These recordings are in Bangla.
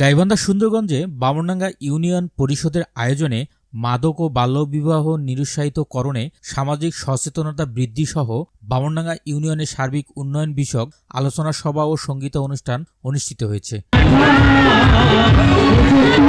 গাইবান্ধা সুন্দরগঞ্জে বামনডাঙ্গা ইউনিয়ন পরিষদের আয়োজনে মাদক ও বাল্যবিবাহ নিরুৎসাহিতকরণে সামাজিক সচেতনতা বৃদ্ধি সহ বামনডাঙ্গা ইউনিয়নের সার্বিক উন্নয়ন বিষয়ক আলোচনা সভা ও সংগীত অনুষ্ঠান অনুষ্ঠিত হয়েছে।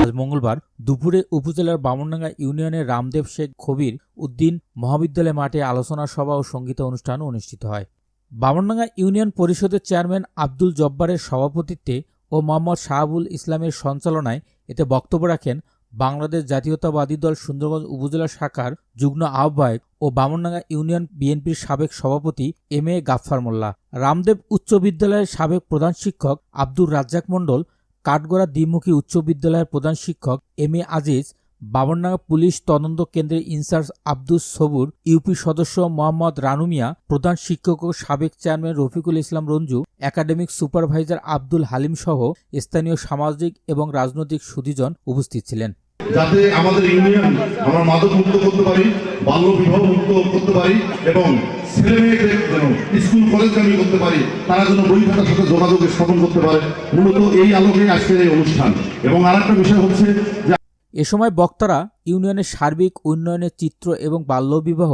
আজ মঙ্গলবার দুপুরে উপজেলার বামনডাঙ্গা ইউনিয়নের রামদেব শেখ খবির উদ্দিন মহাবিদ্যালয় মাঠে আলোচনা সভা ও সংগীত অনুষ্ঠান অনুষ্ঠিত হয়। বামনডাঙ্গা ইউনিয়ন পরিষদের চেয়ারম্যান আব্দুল জব্বারের সভাপতিত্বে ও মোহাম্মদ শাহাবুল ইসলামের সঞ্চালনায় এতে বক্তব্য রাখেন বাংলাদেশ জাতীয়তাবাদী দল সুন্দরগঞ্জ উপজেলা শাখার যুগ্ম আহ্বায়ক ও বামনডাঙ্গা ইউনিয়ন বিএনপির সাবেক সভাপতি এম এ গাফফার মোল্লা। রামদেব উচ্চ বিদ্যালয়ের সাবেক প্রধান শিক্ষক আব্দুর রাজ্জাক মণ্ডল, কাঠগড়া দ্বিমুখী উচ্চ বিদ্যালয়ের প্রধান শিক্ষক M A Aziz Babardanga police তদন্ত কেন্দ্রের ইনচার্জ আব্দুস সবুর, ইউপি সদস্য মোহাম্মদ রানুমিয়া প্রধান শিক্ষক ও সাবেক chairman Rafiqul Islam Ranju, academic supervisor Abdul Halim সহ স্থানীয় সামাজিক এবং রাজনৈতিক সুধীজন উপস্থিত ছিলেন। যাতে আমাদের ইউনিয়ন আমরা মাদক মুক্ত করতে পারি বাল্য বিবাহ মুক্ত করতে পারি এবং ছেলে মেয়েদের যেন স্কুল কলেজগামী করতে পারি, তারা যেন বই খাতার সাথে যোগাযোগ স্থাপন করতে পারে। মূলত এই আলোকে আজকের এই অনুষ্ঠান। এবং আরেকটা বিষয় হচ্ছে যে এ সময় বক্তারা ইউনিয়নের সার্বিক উন্নয়নের চিত্র এবং বাল্যবিবাহ,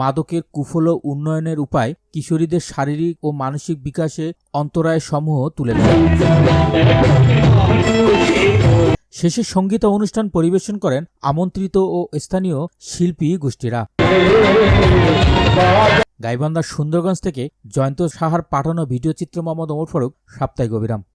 মাদকের কুফল উন্নয়নের উপায়, কিশোরীদের শারীরিক ও মানসিক বিকাশে অন্তরায় সমূহ তুলে শেষে সংগীত অনুষ্ঠান পরিবেশন করেন আমন্ত্রিত ও স্থানীয় শিল্পী গোষ্ঠীরা। গাইবান্ধার সুন্দরগঞ্জ থেকে জয়ন্ত সাহার পাঠানো ভিডিও চিত্র মোহাম্মদ ওমর ফারুক, সাপ্তাহিক অবিরাম